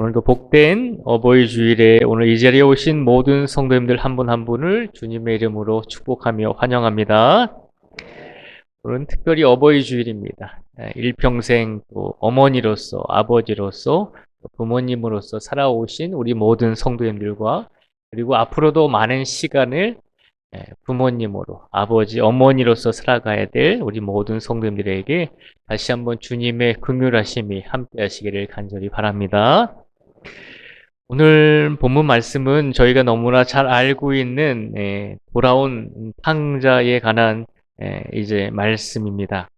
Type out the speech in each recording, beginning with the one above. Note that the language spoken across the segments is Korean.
오늘도 복된 어버이 주일에 오늘 이 자리에 오신 모든 성도님들 한분한 분을 주님의 이름으로 축복하며 환영합니다. 오늘은 특별히 어버이 주일입니다. 예, 일평생 또 어머니로서 아버지로서 또 부모님으로서 살아오신 우리 모든 성도님들과 그리고 앞으로도 많은 시간을 예, 부모님으로 아버지 어머니로서 살아가야 될 우리 모든 성도님들에게 다시 한번 주님의 긍휼하심이 함께 하시기를 간절히 바랍니다. 오늘 본문 말씀은 저희가 너무나 잘 알고 있는 예, 돌아온 탕자에 관한 예, 이제 말씀입니다.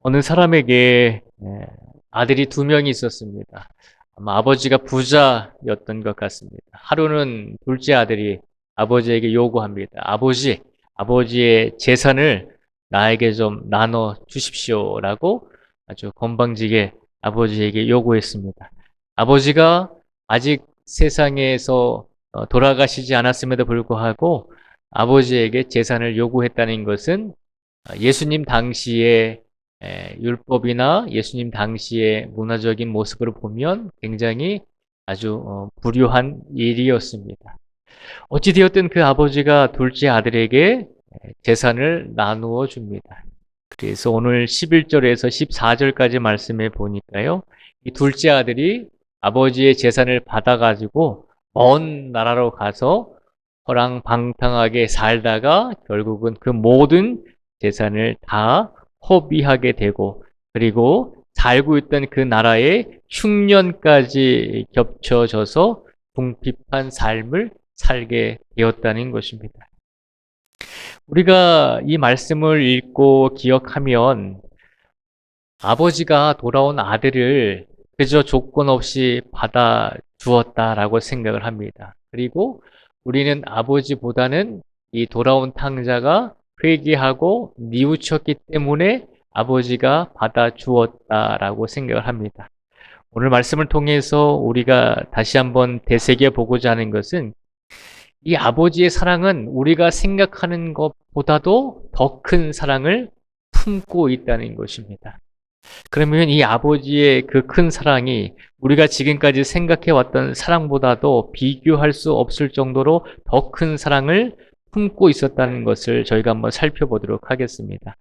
어느 사람에게 예, 아들이 두 명이 있었습니다. 아마 아버지가 부자였던 것 같습니다. 하루는 둘째 아들이 아버지에게 요구합니다. 아버지, 아버지의 재산을 나에게 좀 나눠 주십시오라고 아주 건방지게 아버지에게 요구했습니다. 아버지가 아직 세상에서 어, 돌아가시지 않았음에도 불구하고 아버지에게 재산을 요구했다는 것은 어, 예수님 당시의 에, 율법이나 예수님 당시의 문화적인 모습으로 보면 굉장히 아주 어, 불효한 일이었습니다. 어찌되었든 그 아버지가 둘째 아들에게 재산을 나누어 줍니다. 그래서 오늘 11절에서 14절까지 말씀해 보니까요. 이 둘째 아들이 아버지의 재산을 받아가지고 먼 나라로 가서 허랑방탕하게 살다가 결국은 그 모든 재산을 다 허비하게 되고 그리고 살고 있던 그 나라의 흉년까지 겹쳐져서 궁핍한 삶을 살게 되었다는 것입니다. 우리가 이 말씀을 읽고 기억하면 아버지가 돌아온 아들을 그저 조건 없이 받아 주었다라고 생각을 합니다. 그리고 우리는 아버지보다는 이 돌아온 탕자가 회개하고 뉘우쳤기 때문에 아버지가 받아 주었다라고 생각을 합니다. 오늘 말씀을 통해서 우리가 다시 한번 되새겨 보고자 하는 것은 이 아버지의 사랑은 우리가 생각하는 것보다도 더 큰 사랑을 품고 있다는 것입니다. 그러면 이 아버지의 그 큰 사랑이 우리가 지금까지 생각해 왔던 사랑보다도 비교할 수 없을 정도로 더 큰 사랑을 품고 있었다는 것을 저희가 한번 살펴보도록 하겠습니다.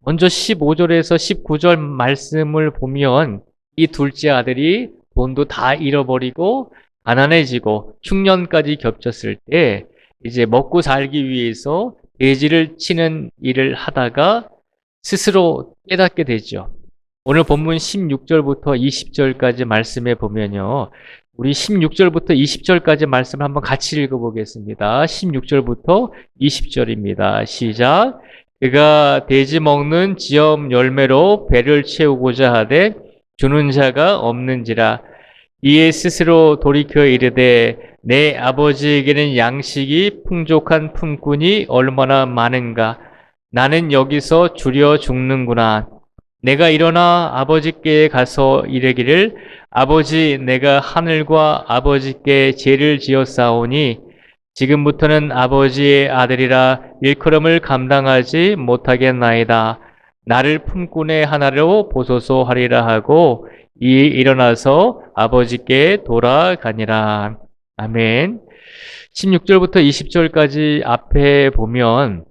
먼저 15절에서 19절 말씀을 보면 이 둘째 아들이 돈도 다 잃어버리고 가난해지고 흉년까지 겹쳤을 때 이제 먹고 살기 위해서 돼지를 치는 일을 하다가 스스로 깨닫게 되죠. 오늘 본문 16절부터 20절까지 말씀해 보면요. 우리 16절부터 20절까지 말씀 한번 같이 읽어보겠습니다. 16절부터 20절입니다. 시작. 그가 돼지 먹는 지엄 열매로 배를 채우고자 하되 주는 자가 없는지라 이에 스스로 돌이켜 이르되 내 아버지에게는 양식이 풍족한 품꾼이 얼마나 많은가 나는 여기서 줄여 죽는구나 내가 일어나 아버지께 가서 이르기를 아버지 내가 하늘과 아버지께 죄를 지었사오니 지금부터는 아버지의 아들이라 일컬음을 감당하지 못하겠나이다 나를 품꾼의 하나로 보소서 하리라 하고 이 일어나서 아버지께 돌아가니라. 아멘. 16절부터 20절까지 앞에 보면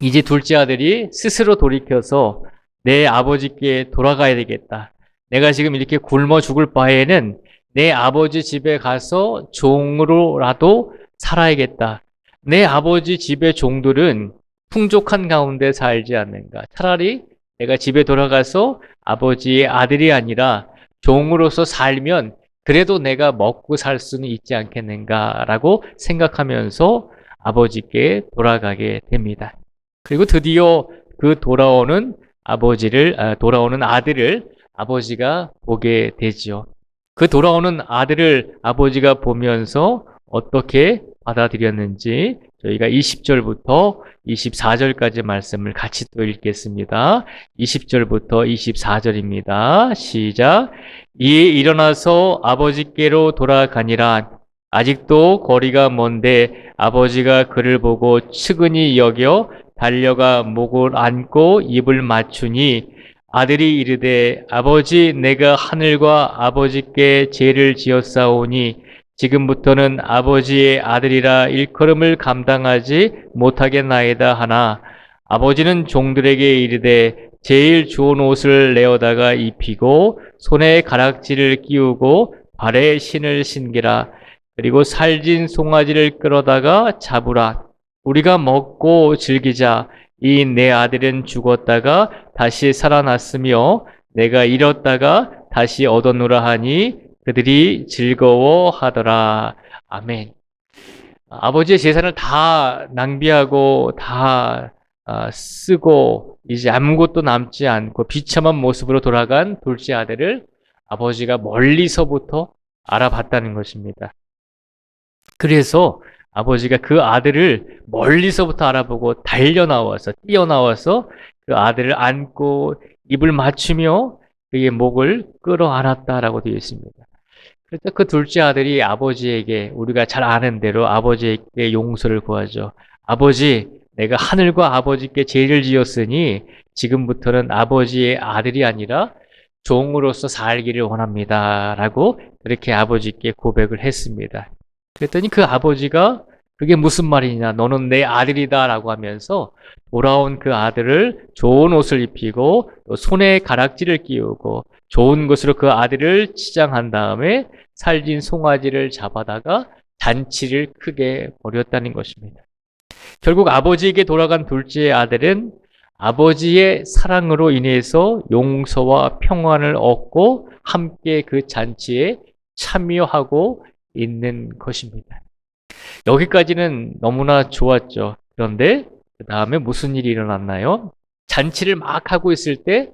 이제 둘째 아들이 스스로 돌이켜서 내 아버지께 돌아가야 되겠다. 내가 지금 이렇게 굶어 죽을 바에는 내 아버지 집에 가서 종으로라도 살아야겠다. 내 아버지 집의 종들은 풍족한 가운데 살지 않는가. 차라리 내가 집에 돌아가서 아버지의 아들이 아니라 종으로서 살면 그래도 내가 먹고 살 수는 있지 않겠는가라고 생각하면서 아버지께 돌아가게 됩니다. 그리고 드디어 그 돌아오는 아버지를, 아, 돌아오는 아들을 아버지가 보게 되지요. 그 돌아오는 아들을 아버지가 보면서 어떻게 받아들였는지 저희가 20절부터 24절까지 말씀을 같이 또 읽겠습니다. 20절부터 24절입니다. 시작. 이에 일어나서 아버지께로 돌아가니라. 아직도 거리가 먼데 아버지가 그를 보고 측은히 여겨 달려가 목을 안고 입을 맞추니 아들이 이르되 아버지 내가 하늘과 아버지께 죄를 지었사오니 지금부터는 아버지의 아들이라 일컬음을 감당하지 못하겠나이다 하나. 아버지는 종들에게 이르되 제일 좋은 옷을 내어다가 입히고 손에 가락지를 끼우고 발에 신을 신기라. 그리고 살진 송아지를 끌어다가 잡으라 우리가 먹고 즐기자 이 내 아들은 죽었다가 다시 살아났으며 내가 잃었다가 다시 얻었노라 하니 그들이 즐거워하더라. 아멘. 아버지의 재산을 다 낭비하고 다 아, 쓰고 이제 아무것도 남지 않고 비참한 모습으로 돌아간 둘째 아들을 아버지가 멀리서부터 알아봤다는 것입니다. 그래서 아버지가 그 아들을 멀리서부터 알아보고 달려나와서 뛰어나와서 그 아들을 안고 입을 맞추며 그의 목을 끌어안았다라고 되어 있습니다. 그래서 그 둘째 아들이 아버지에게 우리가 잘 아는 대로 아버지에게 용서를 구하죠. 아버지, 내가 하늘과 아버지께 죄를 지었으니 지금부터는 아버지의 아들이 아니라 종으로서 살기를 원합니다. 라고 그렇게 아버지께 고백을 했습니다. 그랬더니 그 아버지가 그게 무슨 말이냐. 너는 내 아들이다. 라고 하면서 돌아온 그 아들을 좋은 옷을 입히고 또 손에 가락지를 끼우고 좋은 것으로 그 아들을 치장한 다음에 살진 송아지를 잡아다가 잔치를 크게 벌였다는 것입니다. 결국 아버지에게 돌아간 둘째 아들은 아버지의 사랑으로 인해서 용서와 평안을 얻고 함께 그 잔치에 참여하고 있는 것입니다. 여기까지는 너무나 좋았죠. 그런데 그 다음에 무슨 일이 일어났나요? 잔치를 막 하고 있을 때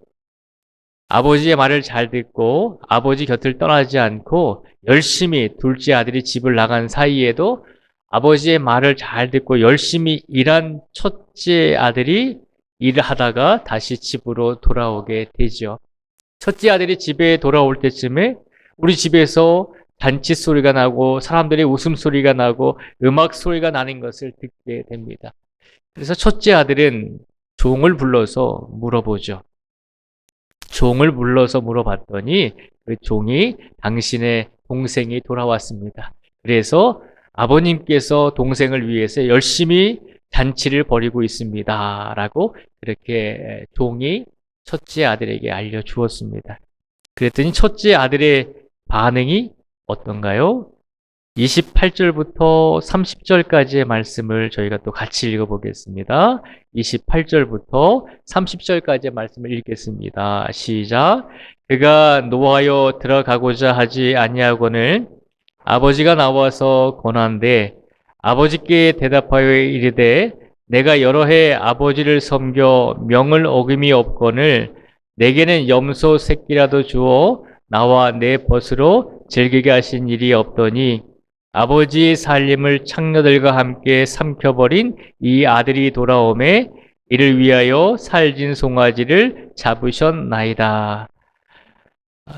아버지의 말을 잘 듣고 아버지 곁을 떠나지 않고 열심히 둘째 아들이 집을 나간 사이에도 아버지의 말을 잘 듣고 열심히 일한 첫째 아들이 일을 하다가 다시 집으로 돌아오게 되죠. 첫째 아들이 집에 돌아올 때쯤에 우리 집에서 잔치 소리가 나고 사람들의 웃음 소리가 나고 음악 소리가 나는 것을 듣게 됩니다. 그래서 첫째 아들은 종을 불러서 물어보죠. 종을 불러서 물어봤더니 그 종이 당신의 동생이 돌아왔습니다. 그래서 아버님께서 동생을 위해서 열심히 잔치를 벌이고 있습니다. 라고 그렇게 종이 첫째 아들에게 알려주었습니다. 그랬더니 첫째 아들의 반응이 어떤가요? 28절부터 30절까지의 말씀을 저희가 또 같이 읽어보겠습니다. 28절부터 30절까지의 말씀을 읽겠습니다. 시작. 그가 노하여 들어가고자 하지 아니하거늘 아버지가 나와서 권한데 아버지께 대답하여 이르되 내가 여러 해 아버지를 섬겨 명을 어김이 없거늘 내게는 염소 새끼라도 주어 나와 내 벗으로 즐기게 하신 일이 없더니 아버지의 살림을 창녀들과 함께 삼켜버린 이 아들이 돌아오매 이를 위하여 살진 송아지를 잡으셨나이다.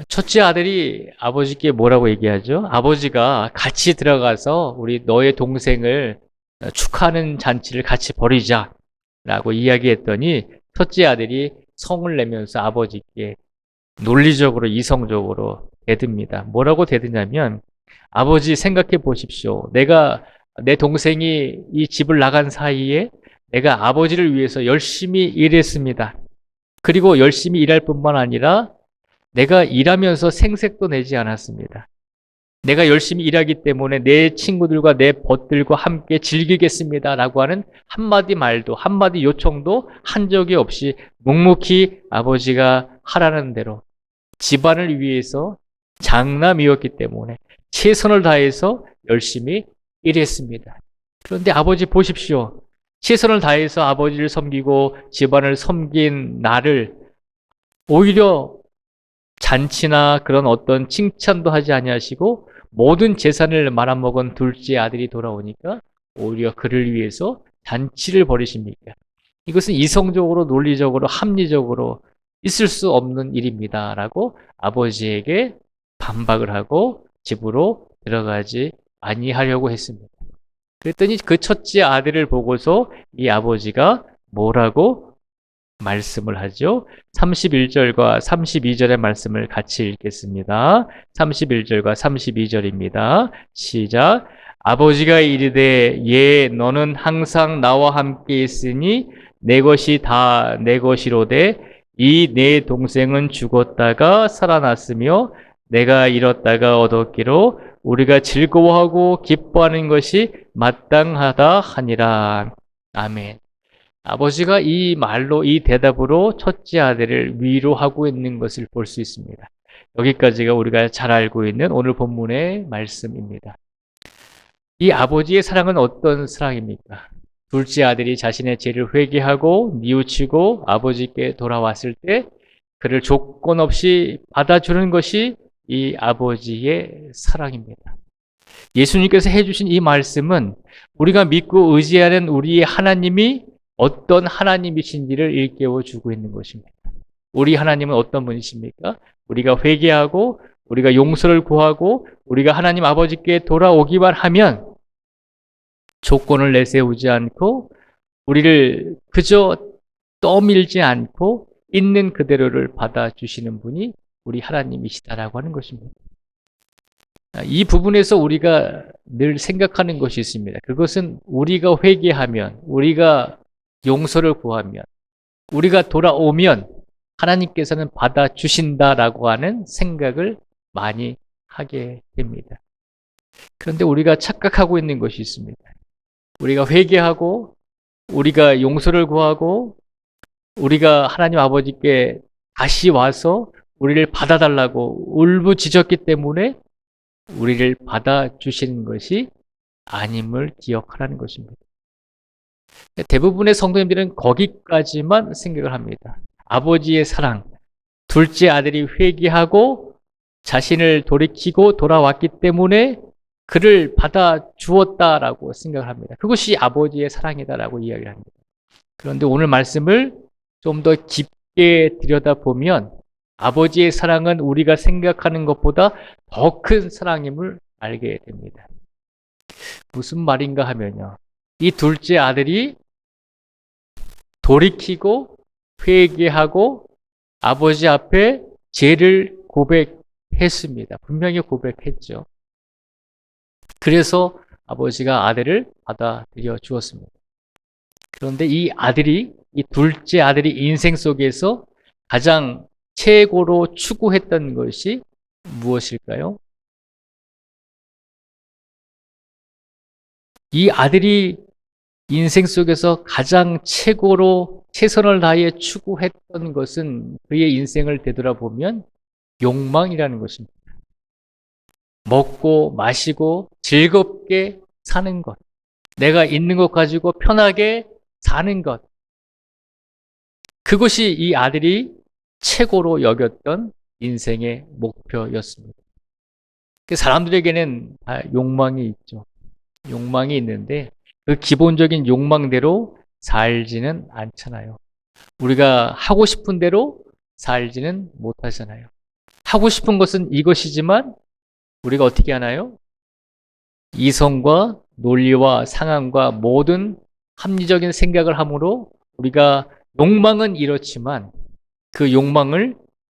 첫째 아들이 아버지께 뭐라고 얘기하죠? 아버지가 같이 들어가서 우리 너의 동생을 축하하는 잔치를 같이 벌이자 라고 이야기했더니 첫째 아들이 성을 내면서 아버지께 논리적으로 이성적으로 대듭니다. 뭐라고 대드냐면 아버지 생각해 보십시오. 내가 내 동생이 이 집을 나간 사이에 내가 아버지를 위해서 열심히 일했습니다. 그리고 열심히 일할 뿐만 아니라 내가 일하면서 생색도 내지 않았습니다. 내가 열심히 일하기 때문에 내 친구들과 내 벗들과 함께 즐기겠습니다. 라고 하는 한마디 말도, 한마디 요청도 한 적이 없이 묵묵히 아버지가 하라는 대로 집안을 위해서 장남이었기 때문에 최선을 다해서 열심히 일했습니다. 그런데 아버지 보십시오. 최선을 다해서 아버지를 섬기고 집안을 섬긴 나를 오히려 잔치나 그런 어떤 칭찬도 하지 아니하시고 모든 재산을 말아먹은 둘째 아들이 돌아오니까 오히려 그를 위해서 잔치를 벌이십니까? 이것은 이성적으로 논리적으로 합리적으로 있을 수 없는 일입니다. 라고 아버지에게 반박을 하고 집으로 들어가지 아니하려고 했습니다. 그랬더니 그 첫째 아들을 보고서 이 아버지가 뭐라고 말씀을 하죠. 31절과 32절의 말씀을 같이 읽겠습니다. 31절과 32절입니다. 시작. 아버지가 이르되 예 너는 항상 나와 함께 있으니 내 것이 다 내 것이로되 이 내 동생은 죽었다가 살아났으며 내가 잃었다가 얻었기로 우리가 즐거워하고 기뻐하는 것이 마땅하다 하니라. 아멘. 아버지가 이 말로 이 대답으로 첫째 아들을 위로하고 있는 것을 볼 수 있습니다. 여기까지가 우리가 잘 알고 있는 오늘 본문의 말씀입니다. 이 아버지의 사랑은 어떤 사랑입니까? 둘째 아들이 자신의 죄를 회개하고 뉘우치고 아버지께 돌아왔을 때 그를 조건 없이 받아주는 것이 이 아버지의 사랑입니다. 예수님께서 해주신 이 말씀은 우리가 믿고 의지하는 우리의 하나님이 어떤 하나님이신지를 일깨워 주고 있는 것입니다. 우리 하나님은 어떤 분이십니까? 우리가 회개하고 우리가 용서를 구하고 우리가 하나님 아버지께 돌아오기만 하면 조건을 내세우지 않고 우리를 그저 떠밀지 않고 있는 그대로를 받아주시는 분이 우리 하나님이시다라고 하는 것입니다. 이 부분에서 우리가 늘 생각하는 것이 있습니다. 그것은 우리가 회개하면, 우리가 용서를 구하면, 우리가 돌아오면 하나님께서는 받아주신다라고 하는 생각을 많이 하게 됩니다. 그런데 우리가 착각하고 있는 것이 있습니다. 우리가 회개하고, 우리가 용서를 구하고, 우리가 하나님 아버지께 다시 와서 우리를 받아달라고 울부짖었기 때문에 우리를 받아주시는 것이 아님을 기억하라는 것입니다. 대부분의 성도님들은 거기까지만 생각을 합니다. 아버지의 사랑, 둘째 아들이 회개하고 자신을 돌이키고 돌아왔기 때문에 그를 받아 주었다라고 생각을 합니다. 그것이 아버지의 사랑이다라고 이야기를 합니다. 그런데 오늘 말씀을 좀 더 깊게 들여다보면 아버지의 사랑은 우리가 생각하는 것보다 더 큰 사랑임을 알게 됩니다. 무슨 말인가 하면요. 이 둘째 아들이 돌이키고 회개하고 아버지 앞에 죄를 고백했습니다. 분명히 고백했죠. 그래서 아버지가 아들을 받아들여 주었습니다. 그런데 이 아들이, 이 둘째 아들이 인생 속에서 가장 최고로 추구했던 것이 무엇일까요? 이 아들이 인생 속에서 가장 최고로 최선을 다해 추구했던 것은 그의 인생을 되돌아보면 욕망이라는 것입니다. 먹고 마시고 즐겁게 사는 것. 내가 있는 것 가지고 편하게 사는 것. 그것이 이 아들이 최고로 여겼던 인생의 목표였습니다. 그 사람들에게는 욕망이 있죠. 욕망이 있는데 그 기본적인 욕망대로 살지는 않잖아요. 우리가 하고 싶은 대로 살지는 못하잖아요. 하고 싶은 것은 이것이지만 우리가 어떻게 하나요? 이성과 논리와 상황과 모든 합리적인 생각을 함으로 우리가 욕망은 이렇지만 그 욕망을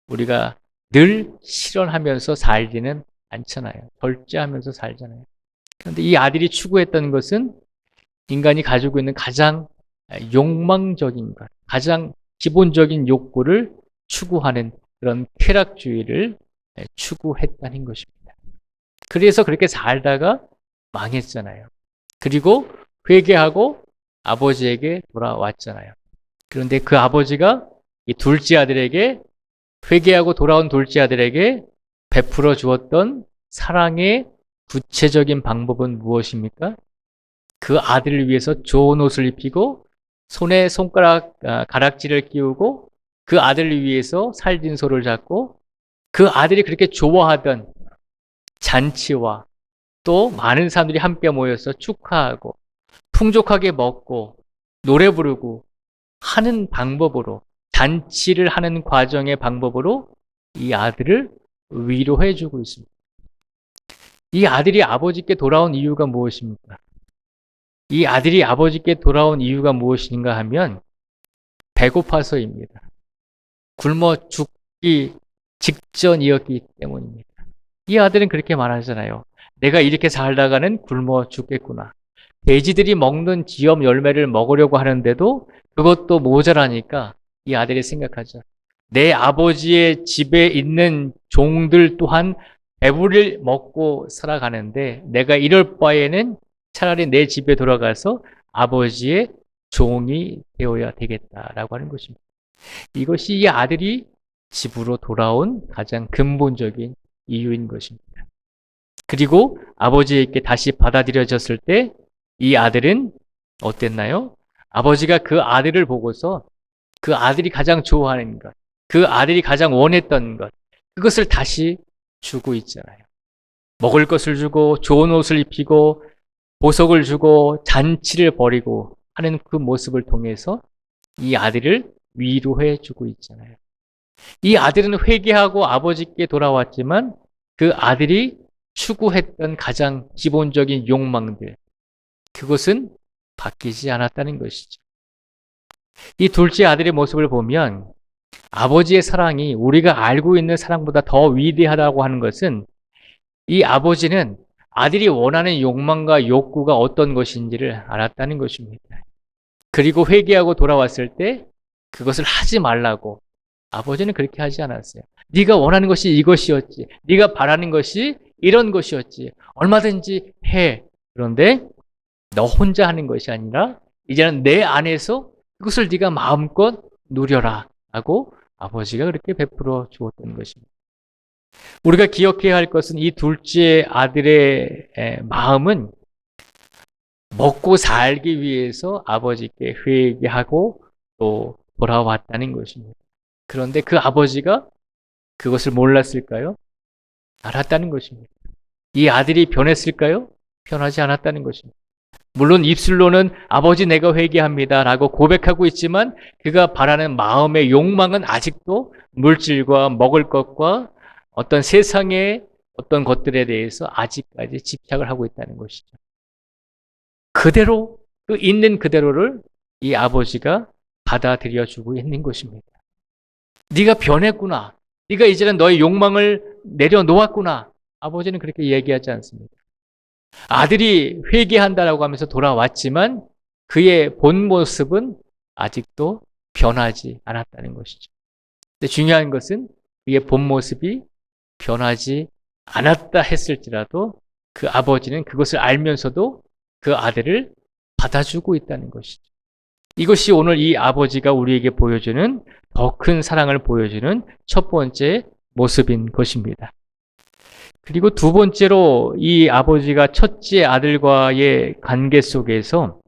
우리가 늘 실현하면서 살지는 않잖아요. 절제하면서 살잖아요. 그런데 이 아들이 추구했던 것은 인간이 가지고 있는 가장 욕망적인 것, 가장 기본적인 욕구를 추구하는 그런 쾌락주의를 추구했다는 것입니다. 그래서 그렇게 살다가 망했잖아요. 그리고 회개하고 아버지에게 돌아왔잖아요. 그런데 그 아버지가 이 둘째 아들에게 회개하고 돌아온 둘째 아들에게 베풀어 주었던 사랑의 구체적인 방법은 무엇입니까? 그 아들을 위해서 좋은 옷을 입히고 손에 손가락 아, 가락지를 끼우고 그 아들을 위해서 살진 소를 잡고 그 아들이 그렇게 좋아하던 잔치와 또 많은 사람들이 함께 모여서 축하하고 풍족하게 먹고 노래 부르고 하는 방법으로 잔치를 하는 과정의 방법으로 이 아들을 위로해 주고 있습니다. 이 아들이 아버지께 돌아온 이유가 무엇입니까? 이 아들이 아버지께 돌아온 이유가 무엇인가 하면 배고파서입니다. 굶어 죽기 직전이었기 때문입니다. 이 아들은 그렇게 말하잖아요. 내가 이렇게 살다가는 굶어 죽겠구나. 돼지들이 먹는 지엽 열매를 먹으려고 하는데도 그것도 모자라니까 이 아들이 생각하죠. 내 아버지의 집에 있는 종들 또한 배부를 먹고 살아가는데 내가 이럴 바에는 차라리 내 집에 돌아가서 아버지의 종이 되어야 되겠다라고 하는 것입니다. 이것이 이 아들이 집으로 돌아온 가장 근본적인 이유인 것입니다. 그리고 아버지에게 다시 받아들여졌을 때 이 아들은 어땠나요? 아버지가 그 아들을 보고서 그 아들이 가장 좋아하는 것, 그 아들이 가장 원했던 것, 그것을 다시 주고 있잖아요. 먹을 것을 주고, 좋은 옷을 입히고, 보석을 주고, 잔치를 벌이고 하는 그 모습을 통해서 이 아들을 위로해 주고 있잖아요. 이 아들은 회개하고 아버지께 돌아왔지만 그 아들이 추구했던 가장 기본적인 욕망들, 그것은 바뀌지 않았다는 것이죠. 이 둘째 아들의 모습을 보면 아버지의 사랑이 우리가 알고 있는 사랑보다 더 위대하다고 하는 것은 이 아버지는 아들이 원하는 욕망과 욕구가 어떤 것인지를 알았다는 것입니다. 그리고 회개하고 돌아왔을 때 그것을 하지 말라고 아버지는 그렇게 하지 않았어요. 네가 원하는 것이 이것이었지. 네가 바라는 것이 이런 것이었지. 얼마든지 해. 그런데 너 혼자 하는 것이 아니라 이제는 내 안에서 그것을 네가 마음껏 누려라 하고 아버지가 그렇게 베풀어 주었던 것입니다. 우리가 기억해야 할 것은 이 둘째 아들의 마음은 먹고 살기 위해서 아버지께 회개하고 또 돌아왔다는 것입니다. 그런데 그 아버지가 그것을 몰랐을까요? 알았다는 것입니다. 이 아들이 변했을까요? 변하지 않았다는 것입니다. 물론 입술로는 아버지 내가 회개합니다 라고 고백하고 있지만 그가 바라는 마음의 욕망은 아직도 물질과 먹을 것과 어떤 세상의 어떤 것들에 대해서 아직까지 집착을 하고 있다는 것이죠. 그대로 그 있는 그대로를 이 아버지가 받아들여 주고 있는 것입니다. 네가 변했구나. 네가 이제는 너의 욕망을 내려놓았구나. 아버지는 그렇게 얘기하지 않습니다. 아들이 회개한다라고 하면서 돌아왔지만 그의 본 모습은 아직도 변하지 않았다는 것이죠. 근데 중요한 것은 그의 본 모습이 변하지 않았다 했을지라도 그 아버지는 그것을 알면서도 그 아들을 받아주고 있다는 것이죠. 이것이 오늘 이 아버지가 우리에게 보여주는 더 큰 사랑을 보여주는 첫 번째 모습인 것입니다. 그리고 두 번째로 이 아버지가 첫째 아들과의 관계 속에서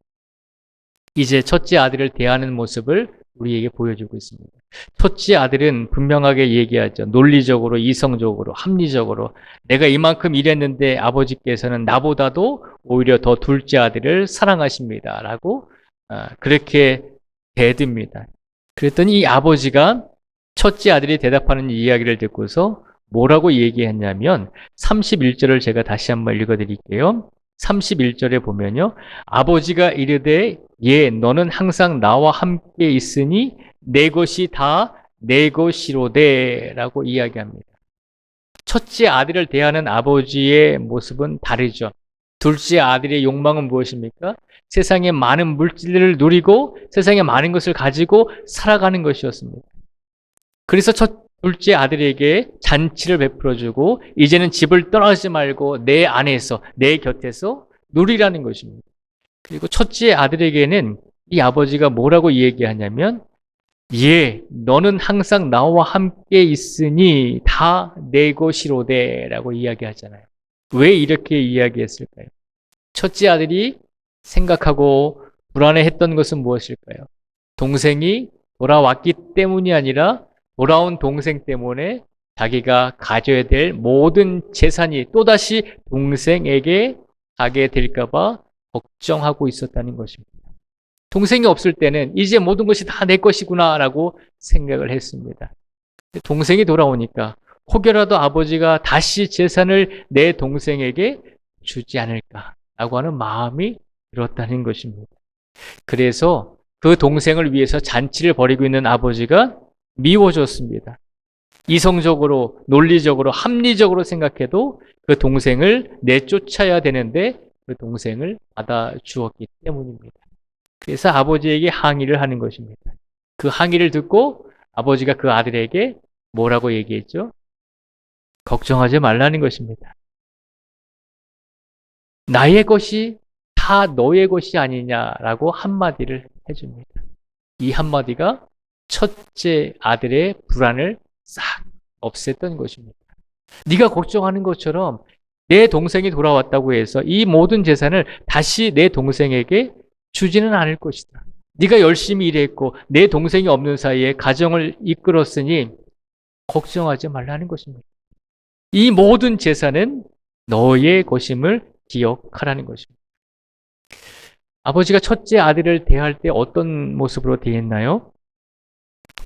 이제 첫째 아들을 대하는 모습을 우리에게 보여주고 있습니다. 첫째 아들은 분명하게 얘기하죠. 논리적으로, 이성적으로, 합리적으로 내가 이만큼 일했는데 아버지께서는 나보다도 오히려 더 둘째 아들을 사랑하십니다. 라고 아, 그렇게 대듭니다. 그랬더니 이 아버지가 첫째 아들이 대답하는 이야기를 듣고서 뭐라고 얘기했냐면 31절을 제가 다시 한번 읽어드릴게요. 31절에 보면요. 아버지가 이르되 예 너는 항상 나와 함께 있으니 내 것이 다 내 것이로되 라고 이야기합니다. 첫째 아들을 대하는 아버지의 모습은 다르죠. 둘째 아들의 욕망은 무엇입니까? 세상의 많은 물질을 누리고 세상의 많은 것을 가지고 살아가는 것이었습니다. 그래서 첫 둘째 아들에게 잔치를 베풀어주고 이제는 집을 떠나지 말고 내 안에서 내 곁에서 누리라는 것입니다. 그리고 첫째 아들에게는 이 아버지가 뭐라고 얘기하냐면 예, 너는 항상 나와 함께 있으니 다 내 것이로되 라고 이야기하잖아요. 왜 이렇게 이야기했을까요? 첫째 아들이 생각하고 불안해했던 것은 무엇일까요? 동생이 돌아왔기 때문이 아니라 돌아온 동생 때문에 자기가 가져야 될 모든 재산이 또다시 동생에게 가게 될까봐 걱정하고 있었다는 것입니다. 동생이 없을 때는 이제 모든 것이 다 내 것이구나라고 생각을 했습니다. 동생이 돌아오니까 혹여라도 아버지가 다시 재산을 내 동생에게 주지 않을까라고 하는 마음이 들었다는 것입니다. 그래서 그 동생을 위해서 잔치를 벌이고 있는 아버지가 미워졌습니다. 이성적으로, 논리적으로, 합리적으로 생각해도 그 동생을 내쫓아야 되는데 그 동생을 받아주었기 때문입니다. 그래서 아버지에게 항의를 하는 것입니다. 그 항의를 듣고 아버지가 그 아들에게 뭐라고 얘기했죠? 걱정하지 말라는 것입니다. 나의 것이 다 너의 것이 아니냐라고 한마디를 해줍니다. 이 한마디가 첫째 아들의 불안을 싹 없앴던 것입니다. 네가 걱정하는 것처럼 내 동생이 돌아왔다고 해서 이 모든 재산을 다시 내 동생에게 주지는 않을 것이다. 네가 열심히 일했고 내 동생이 없는 사이에 가정을 이끌었으니 걱정하지 말라는 것입니다. 이 모든 재산은 너의 것임을 기억하라는 것입니다. 아버지가 첫째 아들을 대할 때 어떤 모습으로 대했나요?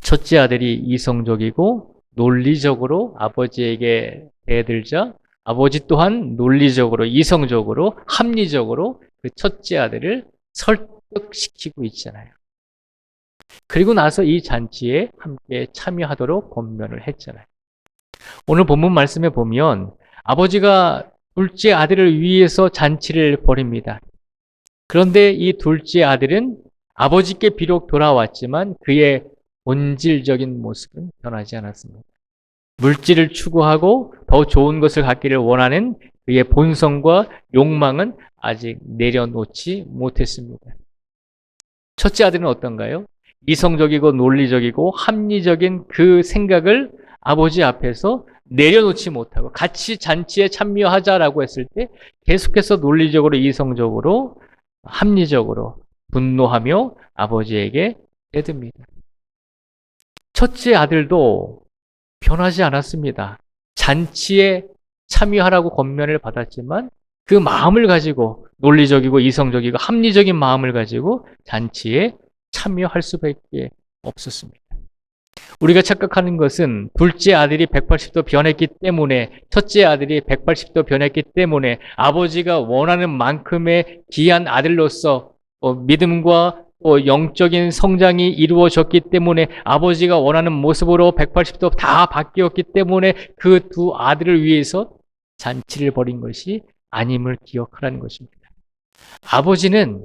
첫째 아들이 이성적이고 논리적으로 아버지에게 대들자 아버지 또한 논리적으로 이성적으로 합리적으로 그 첫째 아들을 설득시키고 있잖아요. 그리고 나서 이 잔치에 함께 참여하도록 권면을 했잖아요. 오늘 본문 말씀에 보면 아버지가 둘째 아들을 위해서 잔치를 벌입니다. 그런데 이 둘째 아들은 아버지께 비록 돌아왔지만 그의 본질적인 모습은 변하지 않았습니다. 물질을 추구하고 더 좋은 것을 갖기를 원하는 그의 본성과 욕망은 아직 내려놓지 못했습니다. 첫째 아들은 어떤가요? 이성적이고 논리적이고 합리적인 그 생각을 아버지 앞에서 내려놓지 못하고 같이 잔치에 참여하자라고 했을 때 계속해서 논리적으로 이성적으로 합리적으로 분노하며 아버지에게 대듭니다. 첫째 아들도 변하지 않았습니다. 잔치에 참여하라고 권면을 받았지만 그 마음을 가지고 논리적이고 이성적이고 합리적인 마음을 가지고 잔치에 참여할 수밖에 없었습니다. 우리가 착각하는 것은 둘째 아들이 180도 변했기 때문에 첫째 아들이 180도 변했기 때문에 아버지가 원하는 만큼의 귀한 아들로서 어, 믿음과 또 영적인 성장이 이루어졌기 때문에 아버지가 원하는 모습으로 180도 다 바뀌었기 때문에 그 두 아들을 위해서 잔치를 벌인 것이 아님을 기억하라는 것입니다. 아버지는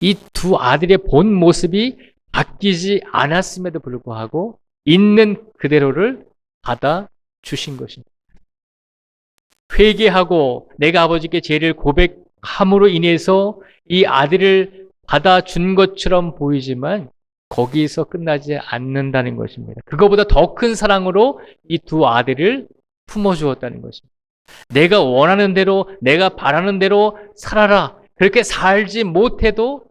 이 두 아들의 본 모습이 바뀌지 않았음에도 불구하고 있는 그대로를 받아 주신 것입니다. 회개하고 내가 아버지께 죄를 고백함으로 인해서 이 아들을 받아준 것처럼 보이지만 거기서 끝나지 않는다는 것입니다. 그거보다 더 큰 사랑으로 이 두 아들을 품어주었다는 것입니다. 내가 원하는 대로, 내가 바라는 대로 살아라. 그렇게 살지 못해도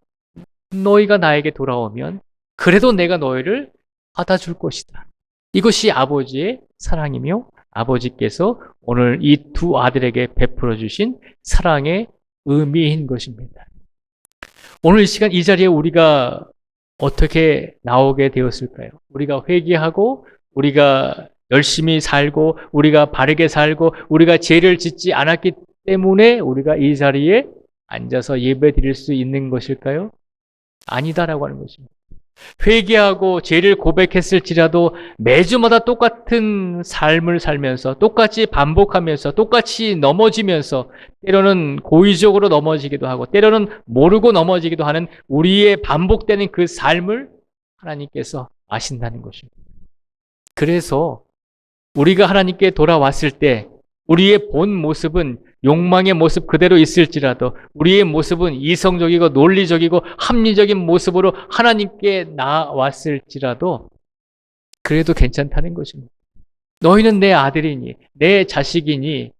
너희가 나에게 돌아오면 그래도 내가 너희를 받아줄 것이다. 이것이 아버지의 사랑이며 아버지께서 오늘 이 두 아들에게 베풀어 주신 사랑의 의미인 것입니다. 오늘 이 시간 이 자리에 우리가 어떻게 나오게 되었을까요? 우리가 회개하고 우리가 열심히 살고 우리가 바르게 살고 우리가 죄를 짓지 않았기 때문에 우리가 이 자리에 앉아서 예배 드릴 수 있는 것일까요? 아니다라고 하는 것입니다. 회개하고 죄를 고백했을지라도 매주마다 똑같은 삶을 살면서 똑같이 반복하면서 똑같이 넘어지면서 때로는 고의적으로 넘어지기도 하고 때로는 모르고 넘어지기도 하는 우리의 반복되는 그 삶을 하나님께서 아신다는 것입니다. 그래서 우리가 하나님께 돌아왔을 때 우리의 본 모습은 욕망의 모습 그대로 있을지라도 우리의 모습은 이성적이고 논리적이고 합리적인 모습으로 하나님께 나왔을지라도 그래도 괜찮다는 것입니다. 너희는 내 아들이니 내 자식이니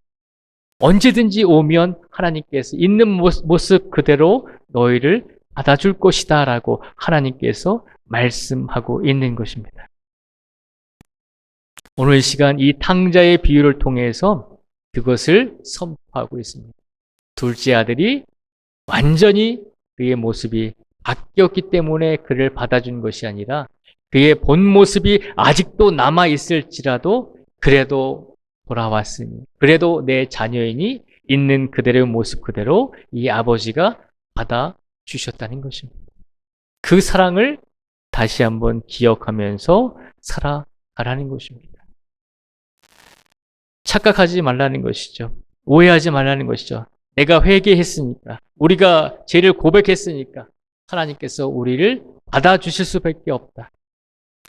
언제든지 오면 하나님께서 있는 모습 그대로 너희를 받아줄 것이다 라고 하나님께서 말씀하고 있는 것입니다. 오늘 시간 이 탕자의 비유를 통해서 그것을 선포하고 있습니다. 둘째 아들이 완전히 그의 모습이 바뀌었기 때문에 그를 받아준 것이 아니라 그의 본 모습이 아직도 남아 있을지라도 그래도 돌아왔으니 그래도 내 자녀이니 있는 그대로의 모습 그대로 이 아버지가 받아 주셨다는 것입니다. 그 사랑을 다시 한번 기억하면서 살아가라는 것입니다. 착각하지 말라는 것이죠. 오해하지 말라는 것이죠. 내가 회개했으니까, 우리가 죄를 고백했으니까 하나님께서 우리를 받아주실 수밖에 없다.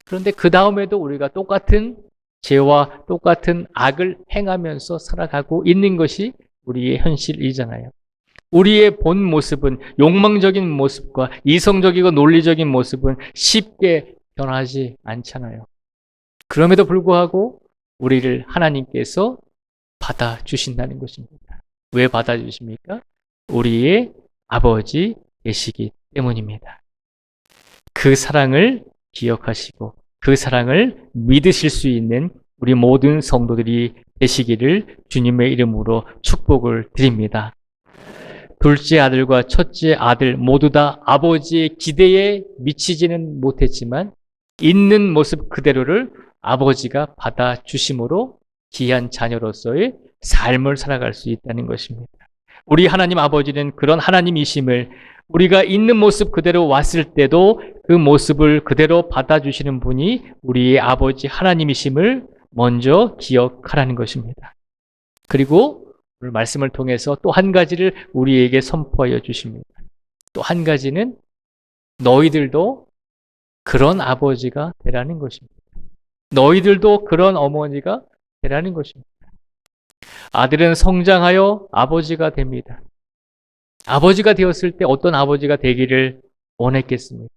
그런데 그 다음에도 우리가 똑같은 죄와 똑같은 악을 행하면서 살아가고 있는 것이 우리의 현실이잖아요. 우리의 본 모습은 욕망적인 모습과 이성적이고 논리적인 모습은 쉽게 변하지 않잖아요. 그럼에도 불구하고 우리를 하나님께서 받아주신다는 것입니다. 왜 받아주십니까? 우리의 아버지 되시기 때문입니다. 그 사랑을 기억하시고 그 사랑을 믿으실 수 있는 우리 모든 성도들이 되시기를 주님의 이름으로 축복을 드립니다. 둘째 아들과 첫째 아들 모두 다 아버지의 기대에 미치지는 못했지만 있는 모습 그대로를 아버지가 받아주심으로 귀한 자녀로서의 삶을 살아갈 수 있다는 것입니다. 우리 하나님 아버지는 그런 하나님이심을 우리가 있는 모습 그대로 왔을 때도 그 모습을 그대로 받아주시는 분이 우리의 아버지 하나님이심을 먼저 기억하라는 것입니다. 그리고 오늘 말씀을 통해서 또 한 가지를 우리에게 선포하여 주십니다. 또 한 가지는 너희들도 그런 아버지가 되라는 것입니다. 너희들도 그런 어머니가 되라는 것입니다. 아들은 성장하여 아버지가 됩니다. 아버지가 되었을 때 어떤 아버지가 되기를 원했겠습니까?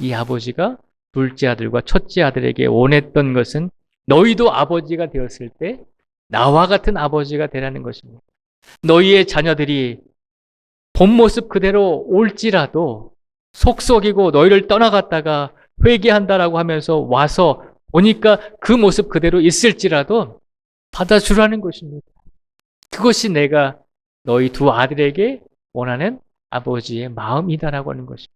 이 아버지가 둘째 아들과 첫째 아들에게 원했던 것은 너희도 아버지가 되었을 때 나와 같은 아버지가 되라는 것입니다. 너희의 자녀들이 본 모습 그대로 올지라도 속속이고 너희를 떠나갔다가 회개한다라고 하면서 와서 보니까 그 모습 그대로 있을지라도 받아주라는 것입니다. 그것이 내가 너희 두 아들에게 원하는 아버지의 마음이다라고 하는 것입니다.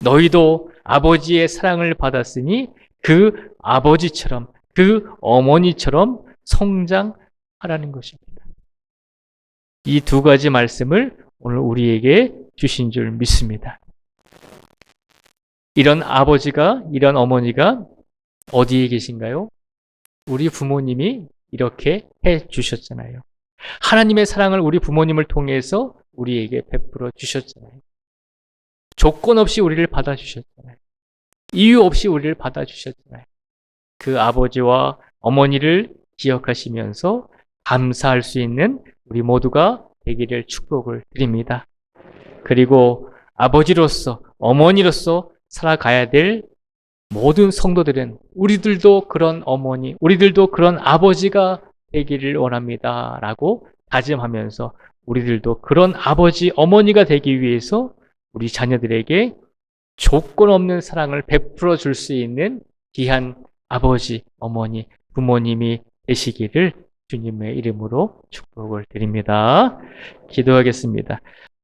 너희도 아버지의 사랑을 받았으니 그 아버지처럼 그 어머니처럼 성장하라는 것입니다. 이 두 가지 말씀을 오늘 우리에게 주신 줄 믿습니다. 이런 아버지가, 이런 어머니가 어디에 계신가요? 우리 부모님이 이렇게 해 주셨잖아요. 하나님의 사랑을 우리 부모님을 통해서 우리에게 베풀어 주셨잖아요. 조건 없이 우리를 받아주셨잖아요. 이유 없이 우리를 받아주셨잖아요. 그 아버지와 어머니를 기억하시면서 감사할 수 있는 우리 모두가 되기를 축복을 드립니다. 그리고 아버지로서, 어머니로서 살아가야 될 모든 성도들은 우리들도 그런 어머니, 우리들도 그런 아버지가 되기를 원합니다. 라고 다짐하면서 우리들도 그런 아버지, 어머니가 되기 위해서 우리 자녀들에게 조건 없는 사랑을 베풀어 줄 수 있는 귀한 아버지, 어머니, 부모님이 되시기를 주님의 이름으로 축복을 드립니다. 기도하겠습니다.